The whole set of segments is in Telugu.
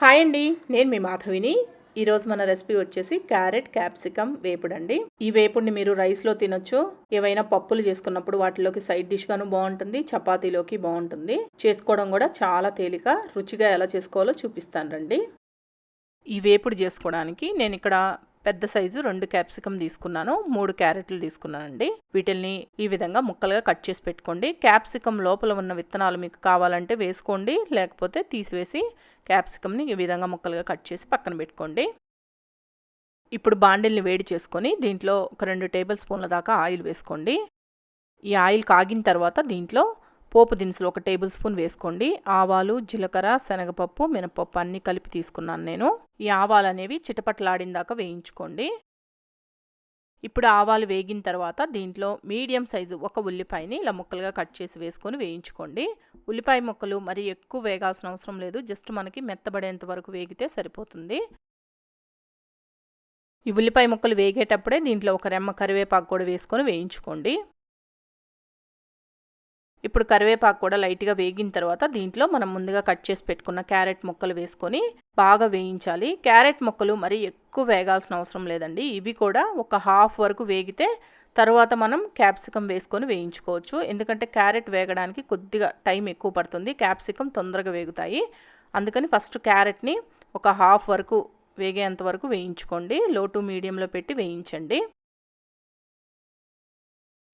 హాయ్ అండి నేను మీ మాధవిని. ఈరోజు మన రెసిపీ వచ్చేసి క్యారెట్ క్యాప్సికమ్ వేపుడు అండి ఈ వేపుడిని మీరు రైస్లో తినొచ్చు. ఏవైనా పప్పులు చేసుకున్నప్పుడు వాటిలోకి సైడ్ డిష్గాను బాగుంటుంది చపాతీలోకి బాగుంటుంది. చేసుకోవడం కూడా చాలా తేలిక రుచిగా ఎలా చేసుకోవాలో చూపిస్తాను రండి. ఈ వేపుడు చేసుకోవడానికి నేను ఇక్కడ పెద్ద సైజు రెండు క్యాప్సికమ్ తీసుకున్నాను మూడు క్యారెట్లు తీసుకున్నానండి. వీటిల్ని ఈ విధంగా ముక్కలుగా కట్ చేసి పెట్టుకోండి. క్యాప్సికమ్ లోపల ఉన్న విత్తనాలు మీకు కావాలంటే వేసుకోండి లేకపోతే తీసివేసి క్యాప్సికమ్ని ఈ విధంగా ముక్కలుగా కట్ చేసి పక్కన పెట్టుకోండి. ఇప్పుడు బాండిల్ని వేడి చేసుకొని దీంట్లో ఒక రెండు టేబుల్ స్పూన్ల దాకా ఆయిల్ వేసుకోండి. ఈ ఆయిల్ కాగిన తర్వాత దీంట్లో పోపు దినుసులు ఒక టేబుల్ స్పూన్ వేసుకోండి. ఆవాలు జీలకర్ర శనగపప్పు మినపప్పు అన్నీ కలిపి తీసుకున్నాను నేను. ఈ ఆవాలు అనేవి చిటపట్లాడిన దాకా వేయించుకోండి. ఇప్పుడు ఆవాలు వేగిన తర్వాత దీంట్లో మీడియం సైజు ఒక ఉల్లిపాయని ఇలా ముక్కలుగా కట్ చేసి వేసుకొని వేయించుకోండి. ఉల్లిపాయ ముక్కలు మరి ఎక్కువ వేగాల్సిన అవసరం లేదు. జస్ట్ మనకి మెత్తబడేంత వరకు వేగితే సరిపోతుంది. ఈ ఉల్లిపాయ ముక్కలు వేగేటప్పుడే దీంట్లో ఒక రెమ్మ కరివేపాకు కూడా వేసుకొని వేయించుకోండి. ఇప్పుడు కరివేపాకు కూడా లైట్గా వేగిన తర్వాత దీంట్లో మనం ముందుగా కట్ చేసి పెట్టుకున్న క్యారెట్ ముక్కలు వేసుకొని బాగా వేయించాలి. క్యారెట్ ముక్కలు మరి ఎక్కువ వేగాల్సిన అవసరం లేదండి. ఇవి కూడా ఒక హాఫ్ వరకు వేగితే తర్వాత మనం క్యాప్సికమ్ వేసుకొని వేయించుకోవచ్చు. ఎందుకంటే క్యారెట్ వేగడానికి కొద్దిగా టైం ఎక్కువ పడుతుంది. క్యాప్సికమ్ తొందరగా వేగుతాయి. అందుకని ఫస్ట్ క్యారెట్ని ఒక హాఫ్ వరకు వేగేంత వరకు వేయించుకోండి. లో టు మీడియంలో పెట్టి వేయించండి.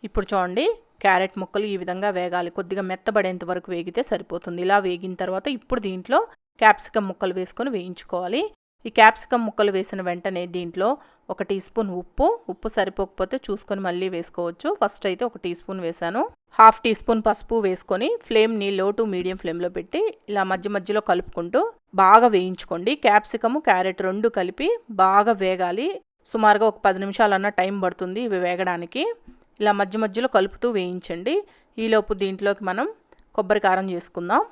ఇప్పుడు చూడండి క్యారెట్ ముక్కలు ఈ విధంగా వేగాలి. కొద్దిగా మెత్తబడేంత వరకు వేగితే సరిపోతుంది. ఇలా వేగిన తర్వాత ఇప్పుడు దీంట్లో క్యాప్సికమ్ ముక్కలు వేసుకొని వేయించుకోవాలి. ఈ క్యాప్సికమ్ ముక్కలు వేసిన వెంటనే దీంట్లో ఒక టీ స్పూన్ ఉప్పు. ఉప్పు సరిపోకపోతే చూసుకొని మళ్ళీ వేసుకోవచ్చు. ఫస్ట్ అయితే ఒక టీ స్పూన్ వేసాను హాఫ్ టీ స్పూన్ పసుపు వేసుకొని ఫ్లేమ్ని లో టు మీడియం ఫ్లేమ్లో పెట్టి ఇలా మధ్య మధ్యలో కలుపుకుంటూ బాగా వేయించుకోండి. క్యాప్సికము క్యారెట్ రెండు కలిపి బాగా వేగాలి. సుమారుగా ఒక పది నిమిషాలన్నా టైం పడుతుంది ఇవి వేగడానికి. ఇలా మధ్య మధ్యలో కలుపుతూ వేయించండి. ఈలోపు దీంట్లోకి మనం కొబ్బరి కారం చేసుకుందాం.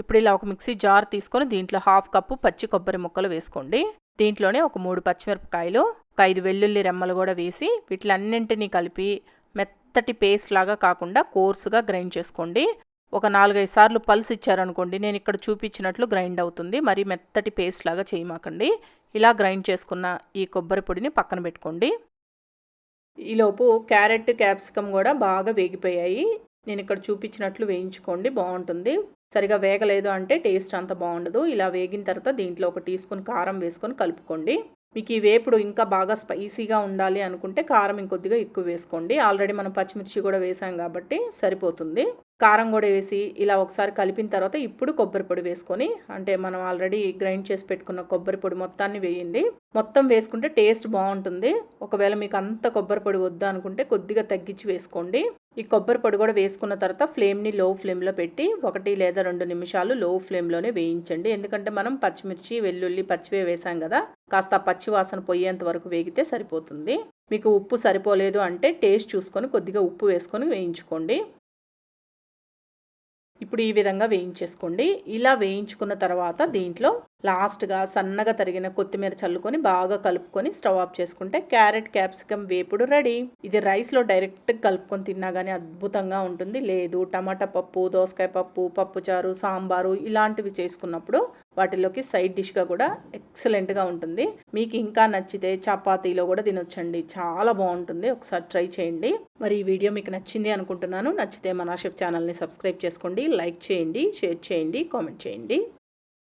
ఇప్పుడు ఇలా ఒక మిక్సీ జార్ తీసుకొని దీంట్లో హాఫ్ కప్పు పచ్చి కొబ్బరి ముక్కలు వేసుకోండి. దీంట్లోనే ఒక మూడు పచ్చిమిరపకాయలు ఒక ఐదు వెల్లుల్లి రెమ్మలు కూడా వేసి వీటిలన్నింటినీ కలిపి మెత్తటి పేస్ట్ లాగా కాకుండా కోర్సుగా గ్రైండ్ చేసుకోండి. ఒక నాలుగైదు సార్లు పల్స్ ఇచ్చారనుకోండి నేను ఇక్కడ చూపించినట్లు గ్రైండ్ అవుతుంది. మరి మెత్తటి పేస్ట్ లాగా చేయమాకండి. ఇలా గ్రైండ్ చేసుకున్న ఈ కొబ్బరి పొడిని పక్కన పెట్టుకోండి. ఈలోపు క్యారెట్ క్యాప్సికమ్ కూడా బాగా వేగిపోయాయి. నేను ఇక్కడ చూపించినట్లు వేయించుకోండి బాగుంటుంది. సరిగా వేగలేదు అంటే టేస్ట్ అంత బాగుండదు. ఇలా వేగిన తర్వాత దీంట్లో ఒక టీ స్పూన్ కారం వేసుకొని కలుపుకోండి. మీకు ఈ వేపుడు ఇంకా బాగా స్పైసీగా ఉండాలి అనుకుంటే కారం ఇంకొద్దిగా ఎక్కువ వేసుకోండి. ఆల్రెడీ మనం పచ్చిమిర్చి కూడా వేసాం కాబట్టి సరిపోతుంది. కారం కూడా వేసి ఇలా ఒకసారి కలిపిన తర్వాత ఇప్పుడు కొబ్బరి పొడి వేసుకొని అంటే మనం ఆల్రెడీ గ్రైండ్ చేసి పెట్టుకున్న కొబ్బరి పొడి మొత్తాన్ని వేయండి. మొత్తం వేసుకుంటే టేస్ట్ బాగుంటుంది. ఒకవేళ మీకు అంత కొబ్బరి పొడి వద్దు అనుకుంటే కొద్దిగా తగ్గించి వేసుకోండి. ఈ కొబ్బరి పొడి కూడా వేసుకున్న తర్వాత ఫ్లేమ్ని లో ఫ్లేమ్లో పెట్టి ఒకటి లేదా రెండు నిమిషాలు లో ఫ్లేమ్లోనే వేయించండి. ఎందుకంటే మనం పచ్చిమిర్చి వెల్లుల్లి పచ్చివే వేసాం కదా కాస్త పచ్చివాసన పోయేంత వరకు వేగితే సరిపోతుంది. మీకు ఉప్పు సరిపోలేదు అంటే టేస్ట్ చూసుకొని కొద్దిగా ఉప్పు వేసుకొని వేయించుకోండి. ఇప్పుడు ఈ విధంగా వేయించేసుకోండి. ఇలా వేయించుకున్న తర్వాత దీంట్లో లాస్ట్గా సన్నగా తరిగిన కొత్తిమీర చల్లుకొని బాగా కలుపుకొని స్టవ్ ఆఫ్ చేసుకుంటే క్యారెట్ క్యాప్సికమ్ వేపుడు రెడీ. ఇది రైస్లో డైరెక్ట్ కలుపుకొని తిన్నా కానీ అద్భుతంగా ఉంటుంది. లేదు టమాటా పప్పు దోసకాయ పప్పు పప్పుచారు సాంబారు ఇలాంటివి చేసుకున్నప్పుడు వాటిలోకి సైడ్ డిష్గా కూడా ఎక్సలెంట్గా ఉంటుంది. మీకు ఇంకా నచ్చితే చపాతీలో కూడా తినొచ్చండి. చాలా బాగుంటుంది. ఒకసారి ట్రై చేయండి. మరి ఈ వీడియో మీకు నచ్చింది అనుకుంటున్నాను. నచ్చితే మన షెఫ్ ఛానల్ని సబ్స్క్రైబ్ చేసుకోండి. లైక్ చేయండి షేర్ చేయండి కామెంట్ చేయండి.